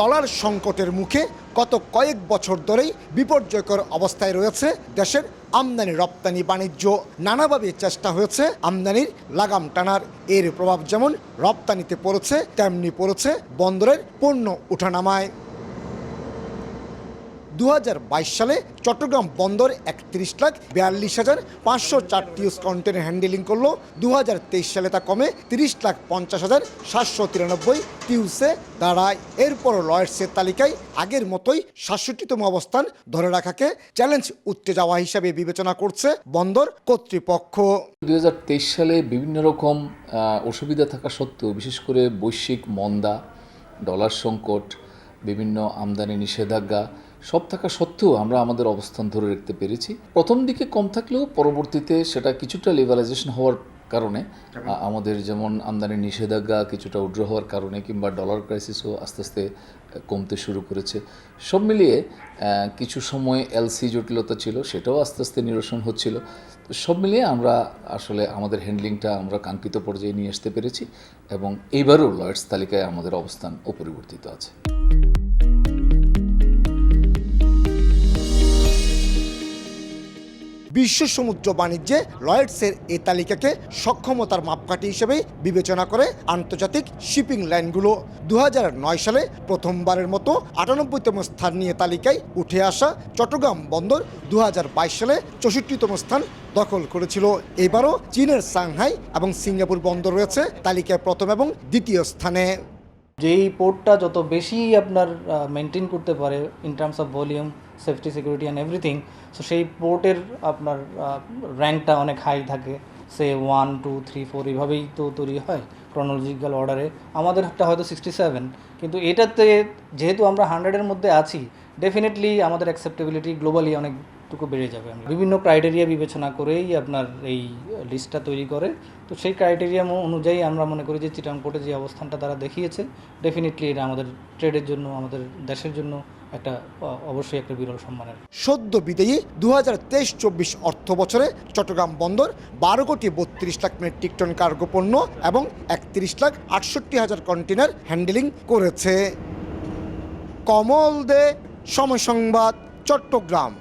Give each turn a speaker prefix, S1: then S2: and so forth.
S1: Dollar সংকটের মুখে গত কয়েক বছর ধরেই বিপর্যয়কর অবস্থায় রয়েছে দেশের আমদানি, রপ্তানি, বাণিজ্য নানাভাবে চেষ্টা হয়েছে। আমদানির লাগাম টানার এর প্রভাব যেমন রপ্তানিতে পড়েছে, তেমনি পড়েছে বন্দরের পণ্য ওঠানামায় দু হাজার বাইশ সালে চট্টগ্রাম বন্দর একত্রিশ লাখ বিয়াল্লিশ হাজার পাঁচশো চারটি কন্টেনার হ্যান্ডেলিং করল। দু হাজার তেইশ সালে তা কমে তিরিশ লাখ পঞ্চাশ হাজার সাতশো তিরানব্বই টিউসে দাঁড়ায়। এরপর লয়েডসের তালিকায় আগের মতোই সাতষট্টিতম অবস্থান ধরে রাখাকে চ্যালেঞ্জ উঠতে যাওয়া হিসাবে বিবেচনা করছে বন্দর কর্তৃপক্ষ।
S2: দুই হাজার তেইশ সালে বিভিন্ন রকম অসুবিধা থাকা সত্ত্বেও, বিশেষ করে বৈশ্বিক মন্দা ডলার সংকট, বিভিন্ন আমদানি নিষেধাজ্ঞা সব থাকা সত্ত্বেও আমরা আমাদের অবস্থান ধরে রাখতে পেরেছি। প্রথম দিকে কম থাকলেও পরবর্তীতে সেটা কিছুটা লিবারাইজেশন হওয়ার কারণে আমাদের যেমন আমদানি নিষেধাজ্ঞা কিছুটা উড্র হওয়ার কারণে কিংবা ডলার ক্রাইসিসও আস্তে আস্তে কমতে শুরু করেছে। সব মিলিয়ে কিছু সময় এলসি জটিলতা ছিল সেটাও আস্তে আস্তে নিরসন হচ্ছিল। তো সব মিলিয়ে আমরা আসলে আমাদের হ্যান্ডলিংটা আমরা কাঙ্ক্ষিত পর্যায়ে নিয়ে আসতে পেরেছি এবং এইবারও লয়েডস তালিকায় আমাদের অবস্থান অপরিবর্তিত আছে।
S1: বিশ্ব সমুদ্র বাণিজ্যে লয়েডসের এই তালিকাকে সক্ষমতার মাপকাঠি হিসেবে বিবেচনা করে আন্তর্জাতিক শিপিং লাইনগুলো দু হাজার নয় সালে প্রথমবারের মতো আটানব্বইতম স্থান নিয়ে তালিকায় উঠে আসা চট্টগ্রাম বন্দর দু হাজার বাইশ সালে চৌষট্টিতম স্থান দখল করেছিল। এবারও চীনের সাংহাই এবং সিঙ্গাপুর বন্দর রয়েছে তালিকায় প্রথম এবং দ্বিতীয় স্থানে।
S3: যেই পোর্টটা যত বেশি আপনার মেনটেন করতে পারে in terms of volume safety security and everything so সেই পোর্টের আপনার র্যাঙ্কটা অনেক হাই থাকে। সে ওয়ান টু থ্রি ফোর এইভাবেই তো তৈরি হয় ক্রনোলজিক্যাল অর্ডারে আমাদেরটা হয়তো সিক্সটি সেভেন কিন্তু এটাতে যেহেতু আমরা হান্ড্রেডের মধ্যে আছি ডেফিনেটলি আমাদের অ্যাকসেপ্টেবিলিটি গ্লোবালি অনেকটুকু বেড়ে যাবে। বিভিন্ন ক্রাইটেরিয়া বিবেচনা করেই আপনার এই লিস্টটা তৈরি করে। তো সেই ক্রাইটেরিয়া অনুযায়ী আমরা মনে করি যে চিটাং যে অবস্থানটা তারা দেখিয়েছে ডেফিনেটলি এটা আমাদের ট্রেডের জন্য, আমাদের দেশের জন্য একটা অবশ্যই একটা বিরল সম্মানের।
S1: সদ্য বিদেয়ী দু হাজার তেইশ চব্বিশ অর্থ বছরে চট্টগ্রাম বন্দর বারো কোটি বত্রিশ লাখ মেট্রিক টন কার্গো পণ্য এবং একত্রিশ লাখ আটষট্টি হাজার কন্টেনার হ্যান্ডেলিং করেছে। কমল দে, সময় সংবাদ, চট্টগ্রাম।